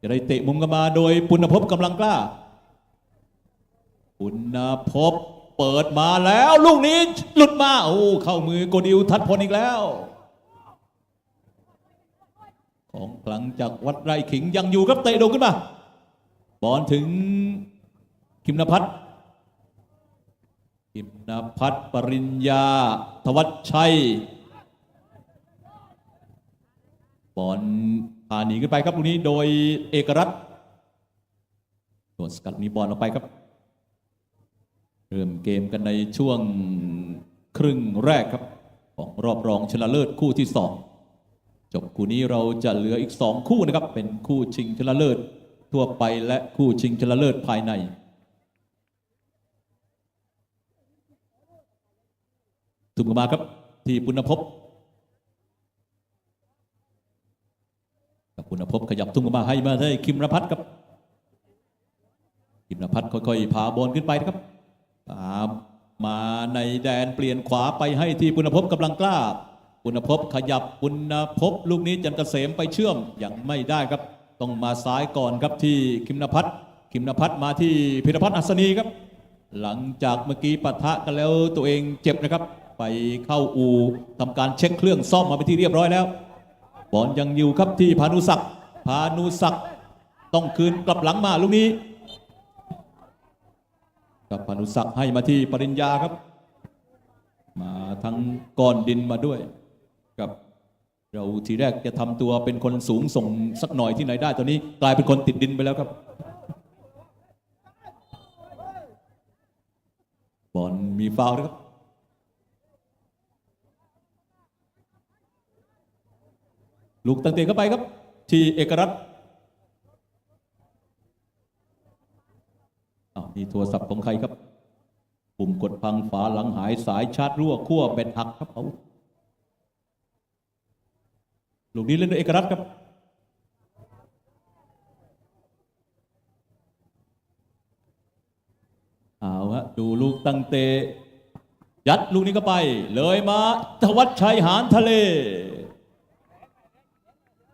จะได้เตะมุมกันมาโดยปุณภพกำลังกล้า ปุณภพเปิดมาแล้ว ลูกนี้หลุดมาโอ้เข้ามือโกดิวทัดพลอีกแล้ว ของกลังจากวัดไร่ขิงยังอยู่ครับเตะโดงขึ้นมา บอลถึงคิมนภัทรคิมนภัทรปริญญาธวัชชัย บอล พาหนีขึ้นไปครับลูกนี้โดยเอกรัตโดนสกัดนี้บอลออกไปครับ เริ่มเกมกันในช่วงครึ่งแรกครับ ของรอบรองชนะเลิศคู่ที่สองจบคู่นี้เราจะเหลืออีกสองคู่นะครับ เป็นคู่ชิงชนะเลิศทั่วไปและคู่ชิงชนะเลิศภายในถุมกันมาครับ ที่ปุณภพ กับขยับทุ่มกันมาให้มาให้คิมรพัฒน์ครับคิมรพัฒน์ค่อยๆพาบอลขึ้นไปนะครับตามมาในแดนเปลี่ยนขวาไปให้ที่ปุณภพกำลังกล้าปุณภพขยับปุณภพลูกนี้จันทร์เกษมไปเชื่อมยังไม่ได้ครับ ต้องมาซ้ายก่อนครับที่คิมนพัฒน์คิมนพัฒน์มาที่พิรพัฒน์อัศนีครับ หลังจากเมื่อกี้ปะทะกันแล้วตัวเองเจ็บนะครับ ไปเข้าอูทำการเช็คเครื่องซ่อมมาเป็นที่เรียบร้อยแล้วบอลยังอยู่ครับที่พานุศักดิ์ พานุศักดิ์ต้องคืนกลับหลังมาลูกนี้กับพานุศักดิ์ให้มาที่ปริญญาครับ มาทั้งก้อนดินมาด้วย กับเราทีแรกจะทำตัวเป็นคนสูงส่งสักหน่อยที่ไหนได้ตอนนี้กลายเป็นคนติดดินไปแล้วครับบอลมีฟาวล์นะครับลูกตั้งเตะเข้าไปครับ ที่เอกรัตน์อ้าวนี่โทรศัพท์ของใครครับ ปุ่มกดพังฝาหลังหายสายชาร์จรั่วขั้วแบตหักครับเอาลูกนี้เล่นด้วยเอกรัตน์ครับเอาฮะดูลูกตั้งเตยัดลูกนี้เข้าไป เลยมาธวัชชัยหานทะเล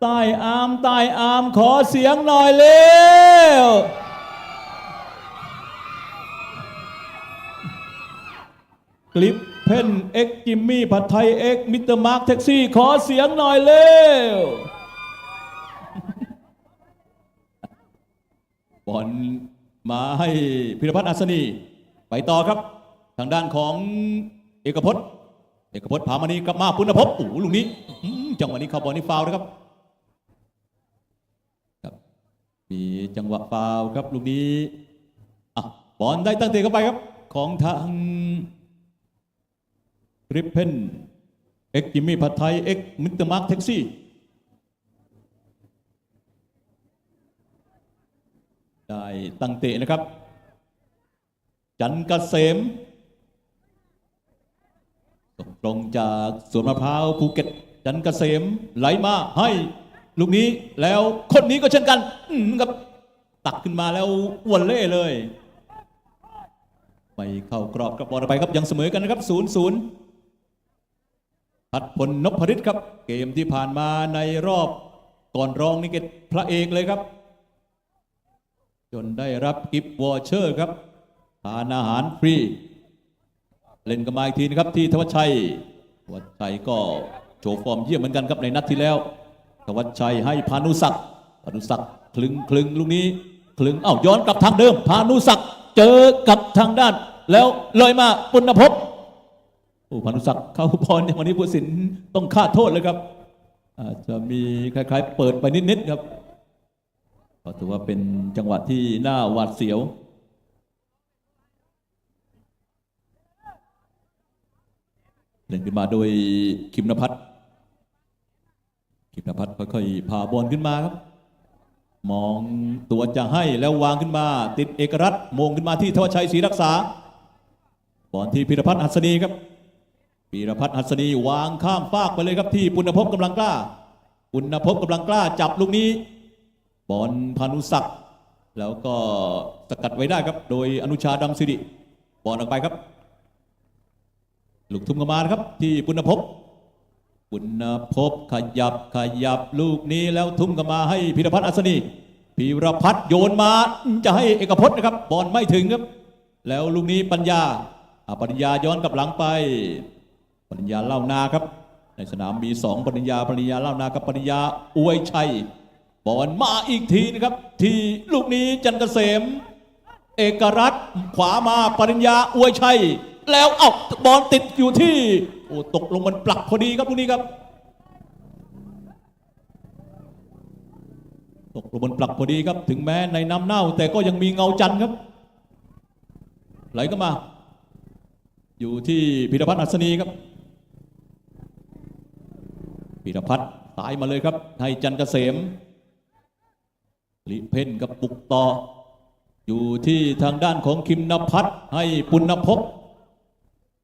ใต้อามใต้อามขอเสียงหน่อยเร็วคลิปเพนเอ็กจิมมี่ผัดไทยเอ็กมิสเตอร์มาร์คแท็กซี่ขอเสียงหน่อยเร็วบอลมาให้พิรพัฒน์อัศนี ไปต่อครับ ทางด้านของเอกพจน์ เอกพจน์พามานี่กลับมาปุณภพโอ้โหลูกนี้ จังหวะนี้เขาบอลนี่ฟาวนะครับ มีจังหวะฟาวล์ครับลูกนี้อะบอลได้ตั้งเตะเข้าไปครับ ของทางริปเพนเอ็กจิมมี่ผัดไทยเอ็กมิสเตอร์มาร์คแท็กซี่ได้ตั้งเตะนะครับ จันทร์เกษมตรงจากสวนมะพร้าวภูเก็ต จันทร์เกษมไหลมาให้ ลูกนี้แล้วคนนี้ก็เช่นกันอืครับตักขึ้นมาแล้วอ้วนเล่เลย ไปเข้ากรอบกับบอลไปครับยังเสมอกันนะครับ0ูนย์ศูนย์พัดพลนพฤทธิ์ครับ เกมที่ผ่านมาในรอบก่อนรองนี่เกตพระเอกเลยครับ จนได้รับกิฟต์วอเชอร์ครับทานอาหารฟรี เล่นกันมาอีกทีนะครับที่ธวัชชัยธวัชชัยก็โชว์ฟอร์มเยี่ยมเหมือนกันครับในนัดที่แล้ว ธวัชชัยให้พานุศักดิ์พานุศักดิ์คลึงคลึงลูกนี้คลึงเอ้าย้อนกลับทางเดิม พานุศักดิ์เจอกับทางด้าน แล้วเลยมาปุณภพโอ้พานุศักดิ์เข้าพรวันนี้ผู้สินต้องฆ่าโทษเลยครับอาจจะมีคล้ายๆ เปิดไปนิดๆครับก็ถือว่าเป็นจังหวะที่น่าหวาดเสียวเล่นขึ้นมาโดยคิมนภัทร คิมนภัทรค่อยๆพาบอลขึ้นมาครับ มองตัวจะให้แล้ววางขึ้นมา ติดเอกรัตมงขึ้นมาที่ทวชัยศรีรักษาบอลที่พิรพัฒน์หัสนีครับพิรพัฒน์หัสนีวางข้ามฟากไปเลยครับที่ปุณภพกำลังกล้าปุณภพกำลังกล้าจับลูกนี้ บอลพานุศักดิ์แล้วก็สกัดไว้ได้ครับ โดยอนุชาดำสิริบอลออกไปครับ ลูกทุ่มกันมาครับ ที่ปุณภพ ปุณภพขยับขยับลูกนี้แล้วทุ่มกันมาให้พิรพัฒน์อัศนีพีรพัฒน์โยนมาจะให้เอกพจน์นะครับบอลไม่ถึงครับ แล้วลูกนี้ปัญญาปัญญาย้อนกลับหลังไป ปัญญาเล่านาครับ ในสนามมีสองปัญญาปัญญาเล่านากับปัญญาอวยชัยบอลมาอีกทีนะครับ ที่ลูกนี้จันเกษม เอกรัตขวามาปริญญาอวยชัย แล้วเอาบอลติดอยู่ที่ โอ้ตกลงมันปลักพอดีครับลูกนี้ครับ ตกลงบนปลักพอดีครับ ถึงแม้ในน้ำเน่า แต่ก็ยังมีเงาจันทร์ครับ ไหลก็มา อยู่ที่พิรพัฒน์อัศนีครับพิรพัฒน์สายมาเลยครับให้จันเกษมลิเพ่นกับบุกต่อ อยู่ที่ทางด้านของคิมนพัฒน์ให้ปุณภพ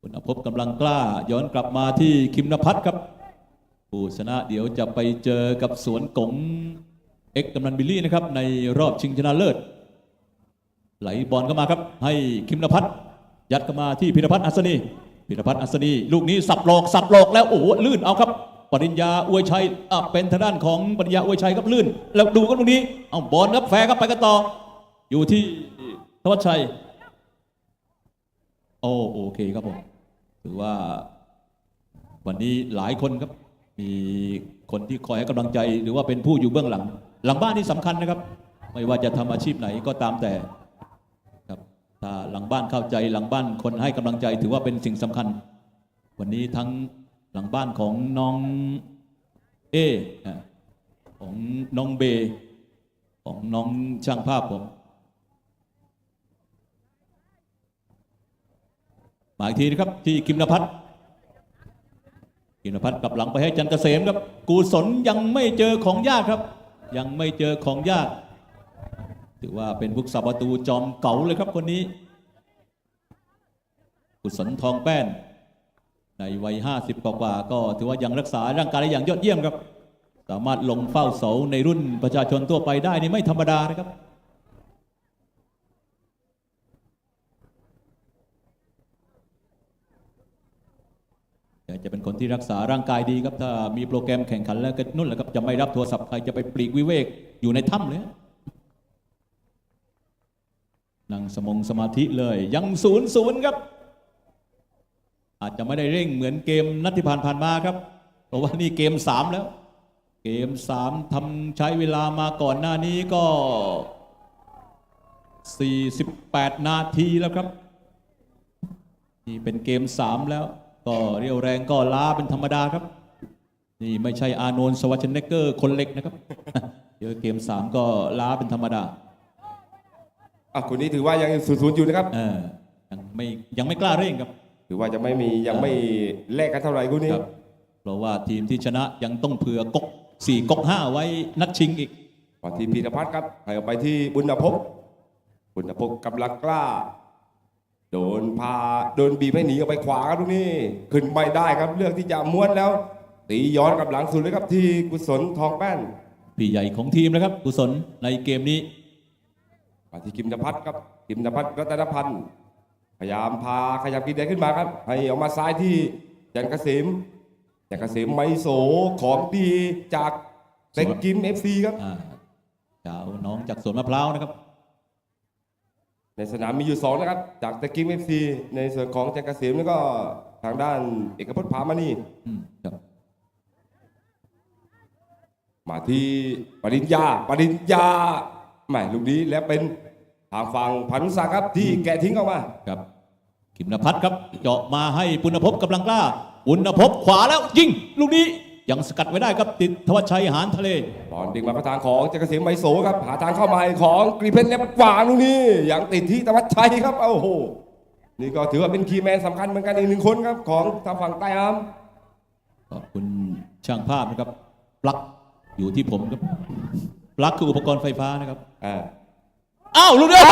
ปุณภพกำลังกล้า ย้อนกลับมาที่คิมนพัฒน์ครับ ผู้ชนะเดี๋ยวจะไปเจอกับสวนกงเอ็กกำนันบิลลี่นะครับ ในรอบชิงชนะเลิศ ไหลบอลเข้ามาครับ ให้คิมนพัฒน์ยัดเข้ามาที่พิรพัฒน์อัศนีพิรพัฒน์อัศนี ลูกนี้สับหลอกสับหลอกแล้วโอ้โหลื่นเอาครับ ปริญญาอวยชัยเป็นทางด้านของปริญญาอวยชัยครับลื่น แล้วดูกันตรงนี้เอาบอลครับแฟร์ครับไปกันต่อ อยู่ที่ธวัชชัย โอ้โอเคครับผม ถือว่าวันนี้หลายคนครับ มีคนที่คอยให้กำลังใจ หรือว่าเป็นผู้อยู่เบื้องหลัง หลังบ้านนี่สำคัญนะครับ ไม่ว่าจะทำอาชีพไหนก็ตามแต่ครับถ้าหลังบ้านเข้าใจหลังบ้านคนให้กำลังใจ ถือว่าเป็นสิ่งสำคัญ วันนี้ทั้งหลังบ้านของน้องเอของน้องเบ ของน้องช่างภาพผม มาอีกทีนะครับที่กิมนพัฒน์กิมนพัฒน์กลับหลังไปให้จันเกษมครับ กูศลยังไม่เจอของยากครับ ยังไม่เจอของยาก ถือว่าเป็นผู้สาประตูจอมเก่าเลยครับคนนี้ กุศลทองแป้น ในวัย 50 กว่าก็ถือว่ายังรักษาร่างกายได้อย่างยอดเยี่ยมครับ สามารถลงเฝ้าเสาในรุ่นประชาชนทั่วไปได้นี่ไม่ธรรมดานะครับ จะเป็นคนที่รักษาร่างกายดีครับ ถ้ามีโปรแกรมแข่งขันแล้วก็นุ่นแหละครับ จะไม่รับโทรศัพท์ใครจะไปปลีกวิเวกอยู่ในถ้ำเลยนั่งสมงสมาธิเลย ยังศูนย์ศูนย์ครับ อาจจะไม่ได้เร่งเหมือนเกมนัดที่ผ่านผ่านมาครับ เพราะว่านี่เกมสามแล้ว เกมสามทำใช้เวลามาก่อนหน้านี้ก็ 48 นาทีแล้วครับ นี่เป็นเกมสามแล้ว ก็เรียวแรงก็ล้าเป็นธรรมดาครับ นี่ไม่ใช่อาโนนสวัชเนกเกอร์คนเล็กนะครับ เดี๋ยวเกมสามก็ล้าเป็นธรรมดาอะคนนี้ถือว่ายังศูนย์ศูนย์อยู่นะครับ เออยังไม่ยังไม่กล้าเร่งครับ ถือว่าจะไม่มียังไม่แลกกันเท่าไหร่คู่นี้ ครับเพราะว่าทีมที่ชนะยังต้องเผื่อกกสี่กกห้าไว้นัดชิงอีกมาที่พีรพัฒน์ครับให้ออกไปที่บุญภพบุญภพกำลังกล้า โดนพาโดนบีบให้หนีออกไปขวาครับตรงนี้ ขึ้นไม่ได้ครับเลือกที่จะม้วนแล้ว ตีย้อนกลับหลังสุดเลยครับที่กุศลทองแป้นพี่ใหญ่ของทีมนะครับ กุศลในเกมนี้มาที่กิมนพัฒน์ครับกิมนพัฒน์รัตนพันธ์พยายามพาขยับกีแดงขึ้นมาครับ ให้ออกมาซ้ายที่จันทร์เกษมจันทร์เกษมไมโสของดีจากเต็กกิมเอฟซีครับอ่าเจ้าน้องจากสวนมะพร้าวนะครับ ในสนามมีอยู่สองนะครับ จากตะกิมเอฟซีในส่วนของจักรเกษมแล้วก็ทางด้านเอกพจน์ผามานีอืมครับมาที่ปริญญาปริญญาแหมลูกนี้แล้วเป็นทางฝั่งพันศักดิ์ครับที่แกะทิ้งเข้ามา ครับขิมนพัฒน์ครับ เจาะมาให้ปุณภพกำลังกล้าปุณภพขวาแล้วยิงลูกนี้ ยังสกัดไว้ได้ครับติดทวัชชัยหานทะเลบอลดึงมาประทางของจักรเกษมไมโสครับหาทางเข้ามาของกรีเพนเล็บวางลูกนี้ยังติดที่ตะวัชชัยครับโอ้โหนี่ก็ถือว่าเป็นคีย์แมนสำคัญเหมือนกันอีกหนึ่งคนครับของทางฝั่งใต้อามขอบคุณช่างภาพนะครับ ปลั๊กอยู่ที่ผมครับ ปลั๊กคืออุปกรณ์ไฟฟ้านะครับอ่าอ้าวลูกเดียว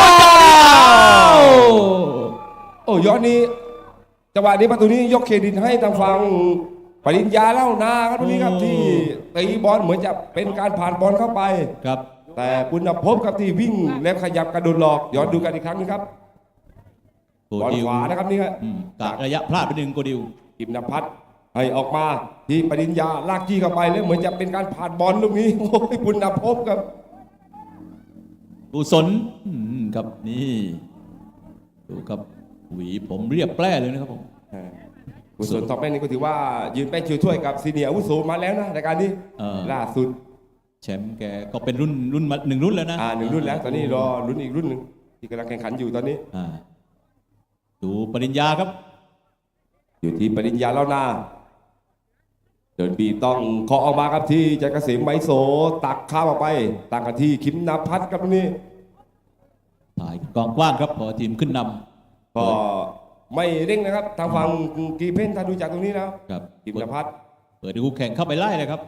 โอ้ยอดนี้จังหวะนี้ประตูนี้ยกเครดิตให้ทางฝั่ง ปริญญาเล่านาครับตรงนี้ครับที่ตีบอลเหมือนจะเป็นการผ่านบอลเข้าไป ครับ แต่ปุณภพครับที่วิ่งแล้วขยับกระโดดหลอกย้อนดูกันอีกครั้งนึงครับโกบอลดิวขวานะครับนี่ครับอืมกะระยะพลาดไปหนึ่งโกดิวอิมนพัฒน์ให้ออกมาที่ปริญญาลากจี้เข้าไปแล้วเหมือนจะเป็นการผ่านบอลลูกนี้โอ้ยปุณภพครับกุศลอืมครับนี่ดูครับหวีผมเรียบแปร่เลยนะครับผมอ่า กุศลทองแป้นนี่ก็ถือว่ายืนแป้นชิวถ้วยกับซีเนียร์อาวุโสมาแล้วนะรายการนี้เออ ล่าสุดแชมป์แกก็เป็นรุ่นรุ่นมาหนึ่งรุ่นแล้วนะอ่าหนึ่งรุ่นแล้ว ตอนนี้รอรุ่นอีกรุ่นหนึ่งที่กำลังแข่งขันอยู่ตอนนี้ อ่าดูปริญญาครับ อยู่ที่ปริญญาแล้วนาเดินบีต้องเคาะออกมาครับที่จักรเกษมไมโสตักข้ามออกไปต่างกันที่คิมนาพัฒน์ครับตรงนี้ ถ่ายกองกว้างครับพอทีมขึ้นนำก็ ไม่เร่งนะครับ ทางฝั่งกีเพนถ้าดูจากตรงนี้แล้วครับคิมนาพัฒน์เปิดดูคู่แข่งเข้าไปไล่เลยครับ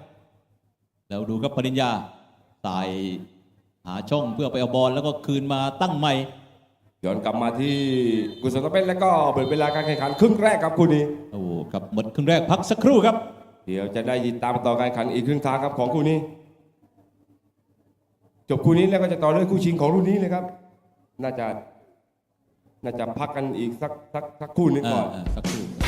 แล้วดูครับปริญญาสายหาช่องเพื่อไปเอาบอลแล้วก็คืนมาตั้งใหม่ย้อนกลับมาที่กุศลเป็นแล้วก็เปิดเวลาการแข่งขันครึ่งแรกครับคู่นี้โอ้โหครับหมดครึ่งแรกพักสักครู่ครับ เดี๋ยวจะได้ติดตามต่อการแข่งขันอีกครึ่งทางครับของคู่นี้ จบคู่นี้แล้วก็จะต่อด้วยคู่ชิงของรุ่นนี้เลยครับ น่าจะ น่าจะพักกันอีกสักสักสักคู่หนึงก่อนอ่าๆสักครู่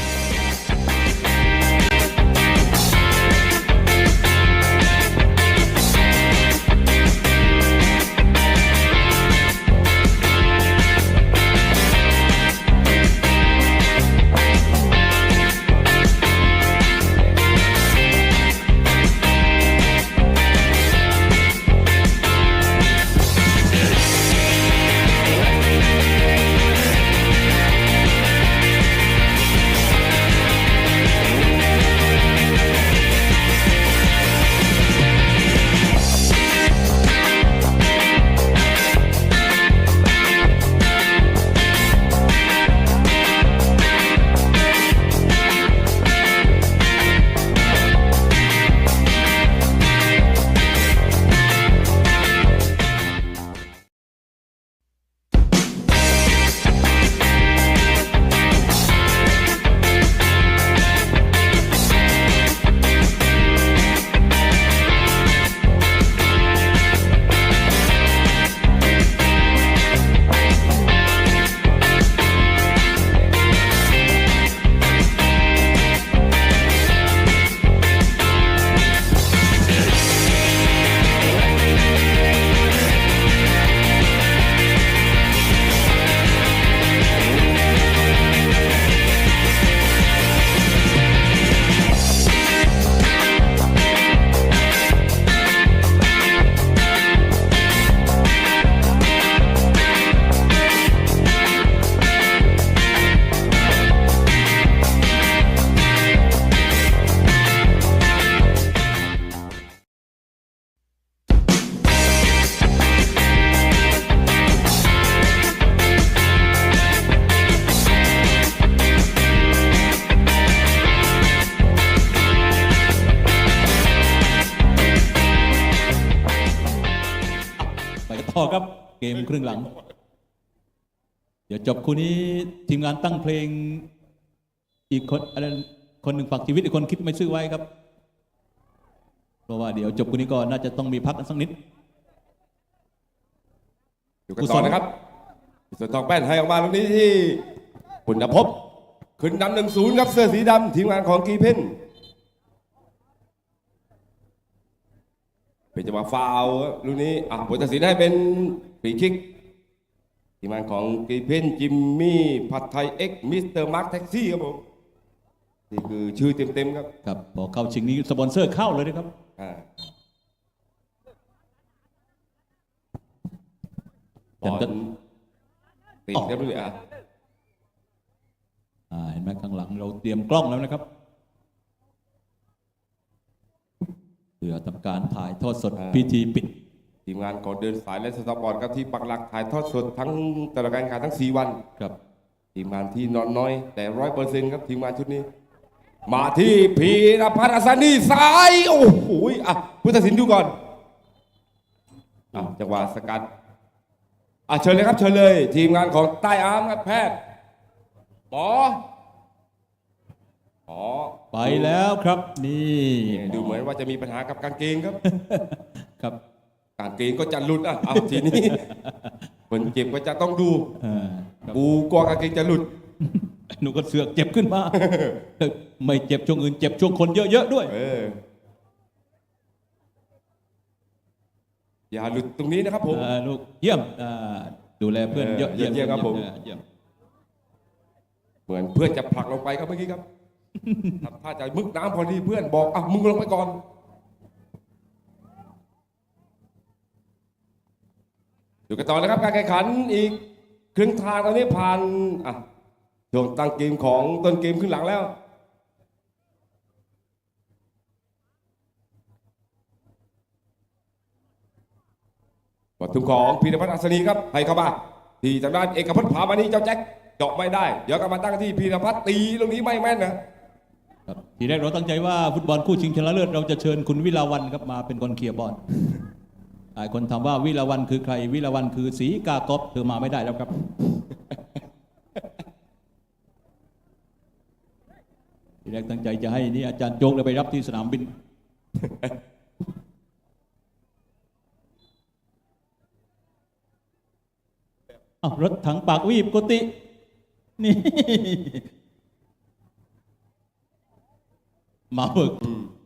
กมครึ่งหลัง เดี๋ยวจบคู่นี้ทีมงานตั้งเพลง อีกคนอะไรคนหนึ่งฝากชีวิตอีกคนคิดไม่ซื้อไว้ครับ เพราะว่าเดี๋ยวจบคู่นี้ก็น่าจะต้องมีพักกันสักนิดอยู่กันต่อนะครับกุศลทองแป้นให้ออกมาตรงนี้ที่คุณภพขึ้นนำหนึ่งศูนย์ครับเสื้อสีดำทีมงานของกีเพนเป็นจังหวะฟาวล์ลูกนี้อะผลตัดสินให้เป็น ฟรีคิกทีมงานของกีเพนจิมมี่ผัดไทยเอ็กมิสเตอร์มาร์คแท็กซี่ครับผมนี่คือชื่อเต็มๆครับครับพอเข้าชิงนี้สปอนเซอร์เข้าเลยนะครับอ่าบแต่อลก็ติดครับด้วยอะอ่าเห็นไหมข้างหลังเราเตรียมกล้องแล้วนะครับเพื่อทำการถ่ายทอดสดพิธีปิด ทีมงานของเดินสายและสตาร์บอร์ดครับที่ปักหลักถ่ายทอดสดทั้งแต่ละการแข่งขันทั้ง 4 วันครับ ทีมงานที่นอนน้อย แต่ร้อยเปอร์เซ็นต์ครับทีมงานชุดนี้ มาที่พีรพัฒน์อาซานีซ้ายโอ้โหอะผู้ตัดสินดูก่อนอะจังหวะสกัดอะเชิญเลยครับเชิญเลย ทีมงานของใต้อาร์มครับแพทย์หมอหมอไปแล้วครับนี่นี่ดูเหมือนว่าจะมีปัญหากับกางเกงครับครับ กางเกงก็จะหลุดอะเอาทีนี้คนเจ็บก็จะต้องดูอ่าครับกูกลัวกางเกงจะหลุด หนูก็เสือกเจ็บขึ้นมา ไม่เจ็บช่วงอื่นเจ็บช่วงคนเยอะๆด้วย เออ อย่าหลุดตรงนี้นะครับผมเอ่อลูกเยี่ยมอ่าดูแลเพื่อนเยอะเออเยี่ยมครับผมเยี่เยี่ยมเหมือนเพื่อนจะผลักลงไปครับเมื่อกี้ครับ ทำท่าจะมึกน้ำพอดีเพื่อนบอกอะมึงลงไปก่อน ดูกันต่อนะครับการแข่งขันอีกครึ่งทางตอนนี้ผ่านอะช่วงตั้งเกมของต้นเกมขึ้นหลังแล้วบอลทุ่มของพีรพัฒน์อัศนีครับให้เข้ามาที่ทางด้านเอกพัฒน์ผามานีเจ้าแจ็คเจาะไม่ได้ เดี๋ยวกลับมาตั้งที่พีรพัฒน์ตีตรงนี้ไม่แม่นนะทีแรกเราตั้งใจว่าฟุตบอลคู่ชิงชนะเลิศเราจะเชิญคุณวิลาวันครับมาเป็นคนเคลียร์บอล หลายคนถามว่าวิลาวันคือใคร วิลาวันคือสีกากอบเธอมาไม่ได้แล้วครับ ทีแรกตั้งใจจะให้นี่อาจารย์โจกเลยไปรับที่สนามบินอ้าวรถถังปากวีบกุฏินี่มาเบิก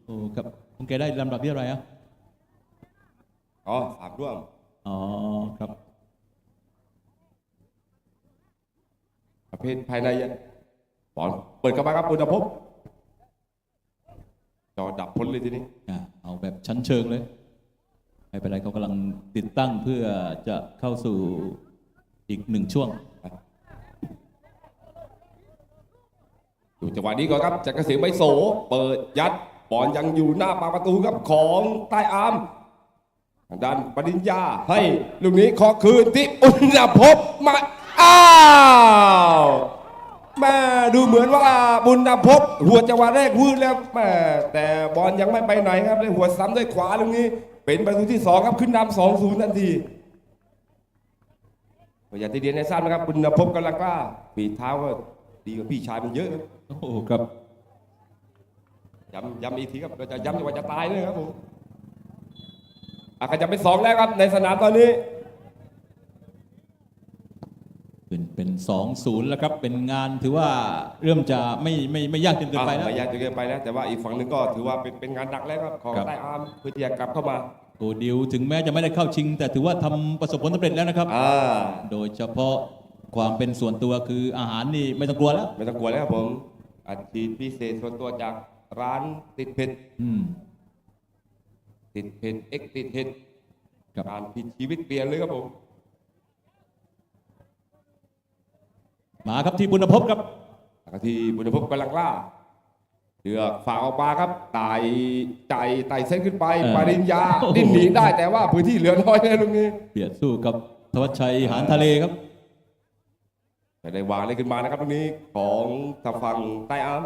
โอ้ครับคุณแกได้ลำดับที่อะไรอะ อ๋อสามร่วม อ๋อครับ ประเภทภายในอะบอลเปิดเข้ามาครับบุญภพจอดับพ้นเลยทีนี้อะเอาแบบชั้นเชิงเลย ไม่เป็นไรเขากำลังติดตั้งเพื่อจะเข้าสู่อีกหนึ่งช่วง ดูจังหวะนี้ก่อนครับจากเกษมไม่โส เปิดยัดบอลยังอยู่หน้าปากประตูครับของใต้อาร์ม ทางด้านปริญญาให้ลูกนี้ขอคืนที่อุณภพมาอ้าวแม่ดูเหมือนว่าบุญนภพหัวจังหวะแรกวืดแล้วแม่แต่บอลยังไม่ไปไหนครับเลยหัวซ้ำด้วยขวาลูกนี้ เป็นประตูที่สองครับขึ้นนำสองศูนย์ทันทีก็อย่างที่เรียนให้ทราบนะครับบุญนภพกำลังกล้าฝีเท้าก็ดีกว่าพี่ชายมันเยอะครับโอ้โหครับย้ำย้ำอีกทีครับเราจะย้ำจนกว่าจะตายเลยครับผม อาจจะเป็นสองแล้วครับในสนามตอนนี้ เป็นเป็นสองศูนย์แล้วครับ เป็นงานถือว่าเริ่มจะไม่ไม่ไม่ยากจนเกินไปอะแล้ว ไม่ยากจนเกินไปแล้วแต่ว่าอีกฝั่งหนึ่งก็ถือว่าเป็นเป็นงานหนักแล้วครับของครับ ใต้อาร์มเพื่อที่จะกลับเข้ามาโกดิวถึงแม้จะไม่ได้เข้าชิง แต่ถือว่าทำประสบผลสำเร็จแล้วนะครับ อ่าโดยเฉพาะความเป็นส่วนตัวคืออาหารนี่ไม่ต้องกลัวแล้ว ไม่ต้องกลัวแล้วครับผมอาชีพพิเศษส่วนตัวจากร้านติดเผ็ดอืม ติดเผ็ดเอ็กติดเผ็ดครับการผิดชีวิตเปลี่ยนเลยครับผม มาครับที่บุญภพครับแล้วก็ที่บุญภพกำลังล่าเดือกฝากออกมาครับไต่ใจไต่เส้นขึ้นไปเออปริญญาโอ้โหดิ้นหนีได้แต่ว่าพื้นที่เหลือน้อยเลยลูกนี้เบียดสู้กับธวัชชัยหานทะเลครับไม่ได้วางเลยขึ้นมานะครับตรงนี้ของทางฝั่งใต้อาร์ม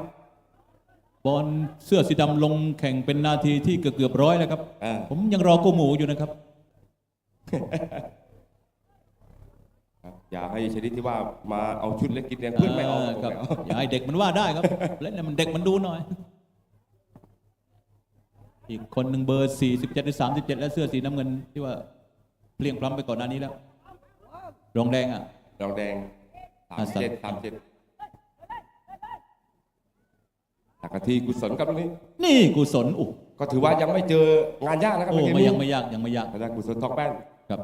บอลเสื้อสีดำลงแข่งเป็นนาทีที่เกือบเกือบร้อยแล้วครับ อ่า ผมยังรอโกหมูอยู่นะครับ ครับอย่าให้ชนิดที่ว่ามาเอาชุดเล็กกินแดงเพื่อนไม่เอาครับไม่เอา อย่าให้เด็กมันว่าได้ครับเล่นให้มันเด็กมันดูหน่อย อีกคนหนึ่งเบอร์ 47หรือ37 และเสื้อสีน้ำเงินที่ว่าเพลียงพล้ำไปก่อนหน้านี้แล้วรองแดงอะ ดองแดงสามอ่าเจ็ดสามเจ็ด หลักทีกุศลครับตรงนี้ นี่กุศลอุก็ถือว่ายังไม่เจองานยากนะครับโอ้ในเกมไม่นี้ยังไม่ยากยังไม่ยากทางด้านกุศลทองแป้นครับ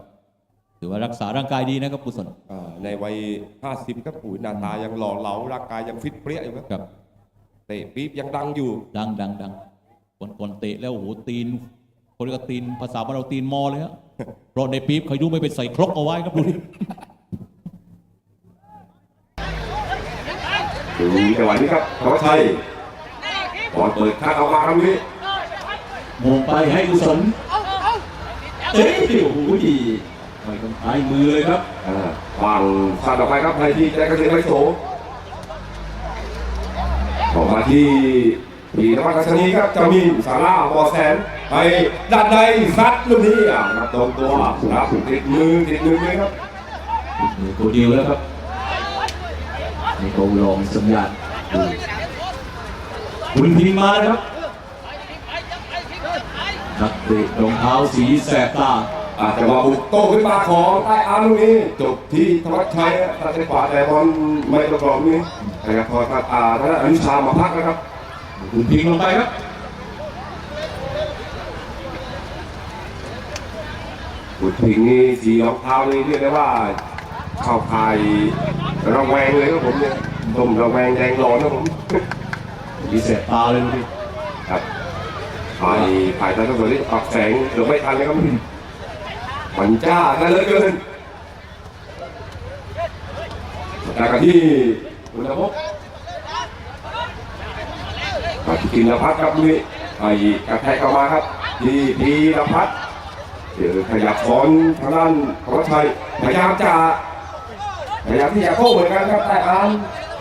ถือว่ารักษาร่างกายดีนะครับกุศลอ่าในวัย50ครับอุ้ยหน้าตายังหล่อเหลาร่างกายยังฟิตเปรี้ยอยู่ครับครับเตะปี๊บยังดังอยู่ ดังดังดังคนคนเตะแล้วโอ้โหตีน คนเรียกว่าตีนภาษาบ้านเราตีนมอเลยฮะเพราะในปี๊บเขายุ่ไม่ไปใส่ครกเอาไว้ครับดูดิดูจังหวะนี้ครับขอชัย บอลเปิดข้างออกมาครับนี้มงไปให้กุศลเอ้ยโอ้โหดีไปตรงท้ายมือเลยครับฝั่งสั่นออกไปครับให้ที่แจ็คเกษมไมโสออกมาที่ปีนวัตชนีครับจะมีสาราบอแสนให้ด้านในซัดลูกนี้อะครับตรงตัวครับติดมือติดมือเลยครับนี่โกดิวแล้วครับนี่เขาลองสัญญาณดู คุณพิงมาแล้วครับนักเตะรองเท้าสีแสบตาอาจจะมาบุกโต้ขึ้นมาของใต้อาร์มลูนี้จบที่ธวัชชัยตัดในขวาแต่บอลไม่ตรงกรอบนี้นะครับพอตัดอาทางด้านอนุชามาพักนะครับคุณพิงลงไปครับบุตรพิงนี่สีรองเท้านี่เรียกได้ว่าเข้าข่ายระแวงเลยครับผมเนี่ยต้มระแวงแดงร้อนนะผม มีเสบตาเลยดูดิครับฝ่ายฝ่ายตาตำรวจนี่ออกแสงเกือบไม่ทันเลยครับมันจ้านั่นเลือเกินจากกันที่คุณภพมาที่กินพัฒน์ครับนี่ไอ้กระแทกเข้ามาครับ ที่พีรพัฒเดี๋ยวขยับซ้อนทางด้านธวัชชัยพยายามจะพยายามที่จะโค้งเหมือนกันครับแต่อาน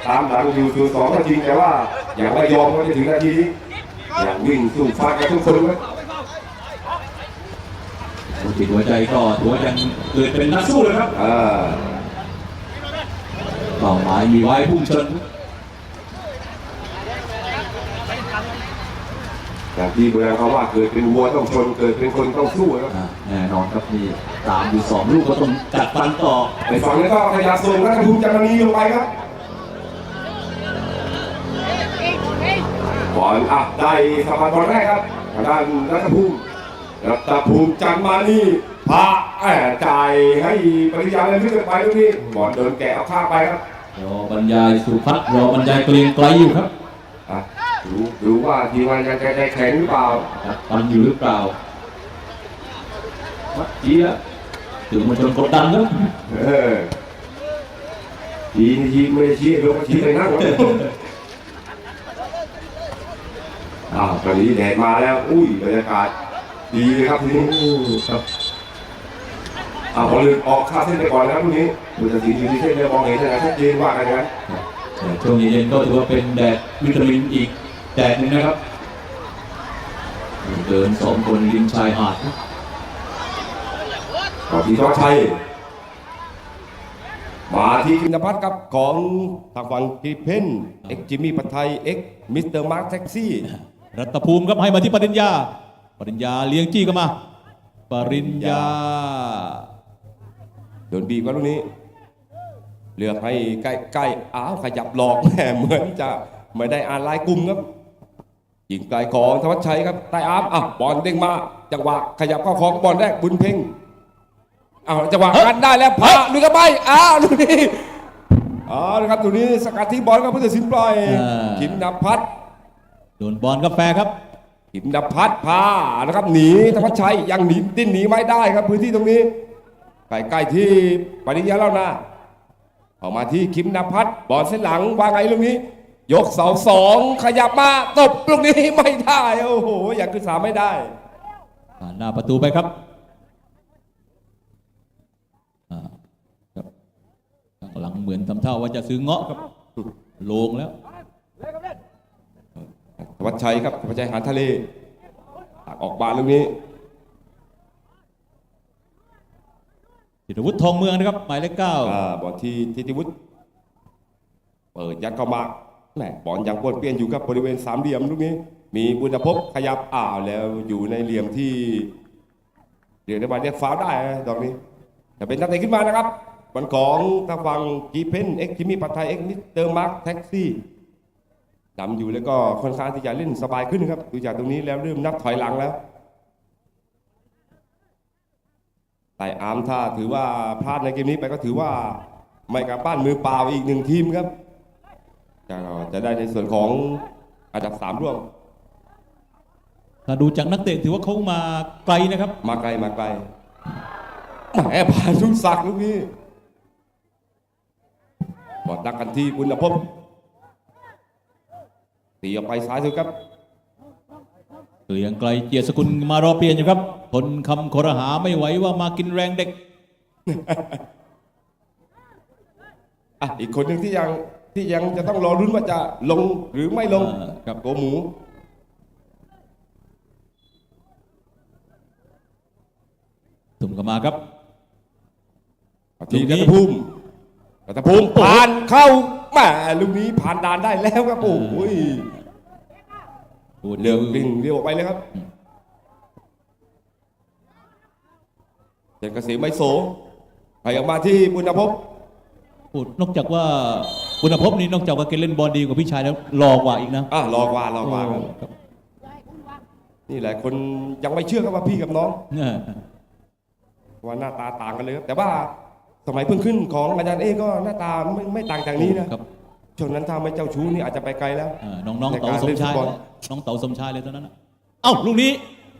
ตามหลังอยู่สู่สองก็จริงแต่ว่ายังไม่ยอมก็จะถึงนาทีนี้อยากวิ่งสู้ฟาดกันทุกคนครับจิตหัวใจก็ถือว่ายังเกิดเป็นนักสู้เลยครับอ่าเป้าหมายมีไว้พุ่งชนอย่างที่โบราณเขาว่าเกิดเป็นวัวต้องชนเกิดเป็นคนต้องสู้ครับอ่าแน่นอนครับนี่ตามอยู่สองลูกก็ต้องจัดฟันต่อในฝั่งนี้ก็ขยับส่งนัทภูมิจันทนีลงไปครับ อลอะได้สะพานบอลแรกครับทางด้านนัทภูมินัทภูมิจันมานีพาแอบจ่ายให้ปริยาเลยขึ้นไปตรงนี้บอลโดนแกะเอาข้างไปครับรอบรรยายสุพัฒน์รอบรรยายเกรียงไกลอยู่ครับอะรู้รู้ว่าทีมงานจะใจแข็งหรือเปล่าจัดฟันอยู่หรือเปล่าวัดเจียถึงมวลชนกดดันครับเออชี้นี่ชี้ไม่ได้ชี้ลงมาชี้เลยนะ อ้าวตอนนี้แดดมาแล้ว อุ้ยบรรยากาศดีเลยครับทีนี้ครับอ้าวบอลลืมออกค่าเส้นไปก่อนนะครับพรุ่งนี้ดูจะสีอยู่ที่เส้นเนี่ยมองเห็นนะชัดเจนว่ากันนะแต่ช่วงเย็นๆก็ถือว่าเป็นแดดวิตามินอีกแดดหนึ่งนะครับ เดินสองคนริมชายหาดต่อที่ทอชัยมาที่กินพัฒน์ครับของทางฝั่งกิเพนเอ็กจิมมี่ปัทไทยเอ็กมิสเตอร์มาร์คแท็กซี่ รัตภูมิครับให้มาที่ปริญญา ปริญญาเลี้ยงจี้ก็มา ปริญญา โดนบีบกันลูกนี้ เลือกให้ใกล้ใกล้อ้าวขยับหลอกแหมเหมือนจะไม่ได้อ่านลายกลุ่มครับยิงไกลของธวัชชัยครับใต้อาร์มอะบอลเด้งมา จังหวะขยับเข้าของบอลแรกบุญเพ่งอ้าวจังหวะกันได้แล้วพาลุยกันไปอ้าวลูกนี้อ๋อนะครับลูกนี้สกัดที่บอลครับพุทธศิลป์ปล่อยอ่ากินนพัฒน์ โดนบอลกาแฟครับกินนพัฒน์พานะครับหนีธวัชชัยยังหนีดิ้นหนีไม่ได้ครับ พื้นที่ตรงนี้ใกล้ๆที่ปริญญาเล่านาออกมาที่คิมนภัทรบอลเส้นหลังวางไงลูกนี้ ยกเสาสองขยับมาตบลูกนี้ไม่ได้โอ้โหอยากขึ้นสามไม่ได้ผ่านหน้าประตูไปครับอ่าครับข้างหลังเหมือนทำท่าว่าจะซื้อเงาะครับ โลงแล้วธ วัชชัยครับธวัชชัยหาทะเลตักออกมาลูกนี้จิตรวุฒิทองเมืองนะครับหมายเลขเก้าอ่าบอลที่ทิติวุฒิเปิดยัดเข้ามาแหมบอลยังปวนเปลี่ยนอยู่ครับบริเวณสามเหลี่ยมลูกนี้ มีบุญภพขยับอ้าวแล้วอยู่ในเหลี่ยมที่เรียกได้ว่าเรียกฟาวล์ได้นะดอกนี้จะเป็นนักเตะขึ้นมานะครับบอลของทางฝั่งกีเพนเอ็กซ์ทิมีปัตไทยเอ็กซ์มิสเตอร์มาร์คแท็กซี่ นำอยู่แล้วก็ค่อนข้างที่จะเล่นสบายขึ้นครับ ดูจากตรงนี้แล้วเริ่มนับถอยหลังแล้วแต่อาร์มถ้าถือว่าพลาดในเกมนี้ไปก็ถือว่าไม่กลับบ้านมือเปล่าอีกหนึ่งทีมครับจะจะได้ในส่วนของอันดับสามร่วมถ้าดูจากนักเตะถือว่าเขามาไกลนะครับ มาไกลมาไกลแหมผ่านทุกศักดิ์ลูกนี้บอลดักกันที่บุญภพ ตีออกไปซ้ายสุดครับเกลียงไกลเกียรติสกุลมารอเปลี่ยนอยู่ครับทนคำคอรหาไม่ไหวว่ามากินแรงเด็กอะอีกคนหนึ่งที่ยังที่ยังจะต้องรอรุ้นว่าจะลงหรือไม่ลงอ่าครับโกหมูถุ่มเข้ามาครับทีลูกนี้รัตภูมิรัตภูมิผ่านเข้า แหมลูกนี้ผ่านด่านได้แล้วครับโอ้โหพูดเลือกกลิ่งเรียวออกไปเลยครับเจนเกษมไม่โสไปออกมาที่บุญภพพูดนอกจากว่าคุณภพนี่นอกจากว่าแกเล่นบอลดีกว่าพี่ชายแล้วหล่อกว่าอีกนะอะรอกว่ารอกว่าครับครับนี่หลายคนยังไม่เชื่อครับว่าพี่กับน้องเนี่ยว่าหน้าตาต่างกันเลยครับแต่ว่า สมัยเพิ่งขึ้นของอาจารย์เอก็หน้าตาไม่ไม่ต่างจากนี้นะครับช่วงนั้นถ้าไม่เจ้าชู้นี่อาจจะไปไกลแล้วเออน้องๆในเต๋าการสมเล่นชายฟุตบอล น้องเต๋าสมชายเลยตอนนั้นน่ะเอ้าลูกนี้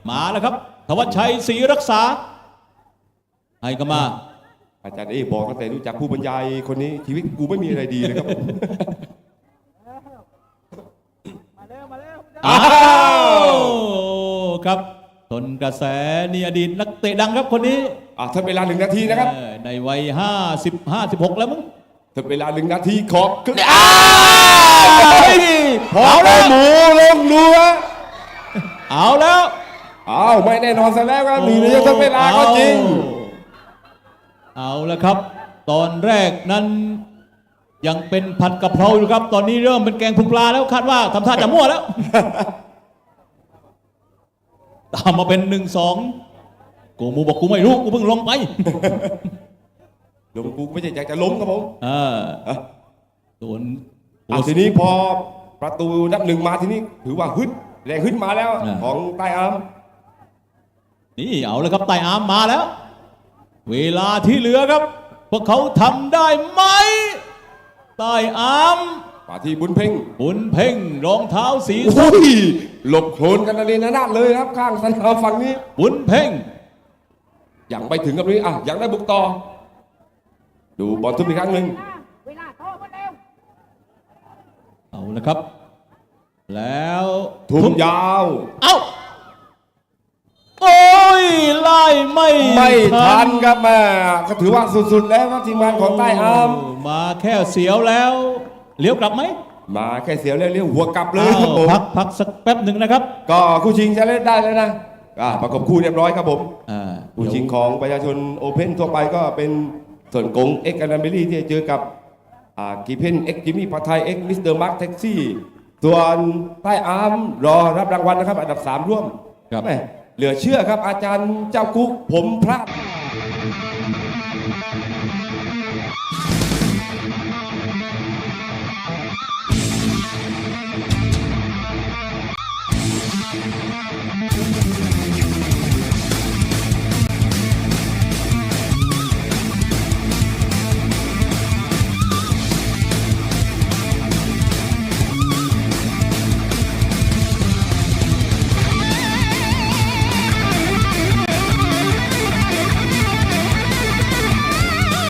มาแล้วครับธวัชชัยศรีรักษาให้ก็มา อาจารย์เอบอกตั้งแต่รู้จักผู้บรรยายคนนี้ชีวิตกูไม่มีอะไรดีเลยครับอ้าว ครับ ทนกระแสนี่อดีตนักเตะดังครับคนนี้อะถ้าเวลาหนึ่งนาทีนะครับเออในวัยห้าสิบห้าสิบหกแล้วมั้งถ้าเวลาหนึ่งนาทีขอขึ้นอ้าวพอแล้วหมูลงเรือเอาแล้วอ้าวไม่แน่นอนซะแล้วครับหนีระยะทางเวลาก็จริงเอาแล้วครับ ตอนแรกนั้น ยังเป็นผัดกะเพราอยู่ครับ ตอนนี้เริ่มเป็นแกงพุงปลาแล้วคาดว่าทำท่าจะมั่วแล้ว ตามมาเป็นหนึ่งสองกูมูบอกกูไม่รู้กูเพิ่งลงไปลงกูไม่ใช่อยากจะล้มครับผมเออโดนอะทีนี้พอประตูนับหนึ่งมาทีนี้ถือว่าฮึดแรงฮึดมาแล้ว ของใต้อาร์มนี่เอาแล้วครับไต่อาร์มมาแล้ว เวลาที่เหลือครับ พวกเขาทำได้ไหมใต้อาร์ม มาที่บุญเพ่งบุญเพ่งรองเท้าสีส้โอ้มยหลบโคลนกันนาเรนนาดเลยครับ ข้างสนามฝั่งนี้ บุญเพ่งยังไปถึงกับนี้อะยังได้บุกต่อ ดูบอลทุบอีกครั้งหนึ่งเวลาโทษหมดแล้วเอาละครับ แล้วทุ่มยาว เอ้าโอ้ยไล่ไม่ไม่ทันครับแม่ก็ถือว่าสุดๆแล้วครับทีมงานของใต้อาร์มโมาแค่เสียวแล้ว เลี้ยวกลับไหมมาแค่เสียวเลี้ยวๆหัวกลับเลยครับผม พักพักสักแป๊บหนึ่งนะครับก็คู่ชิงจะเล่นได้แล้วนะอะประกบคู่เรียบร้อยครับผม อ่าผู้ชิงของประชาชนโอเพ่นทั่วไปก็เป็นส่วนกงเอ็กซ์แอนเบลี่ที่จะเจอกับอ่ากีเพนเอ็กซ์จิมมี่ผัดไทยเอ็กซ์มิสเตอร์มาร์คแท็กซี่ส่วนใต้อาร์มรอรับรางวัลนะครับ อันดับ 3 ร่วมครับ แม่เหลือเชื่อครับอาจารย์เจ้ากุ๊กผมพลาด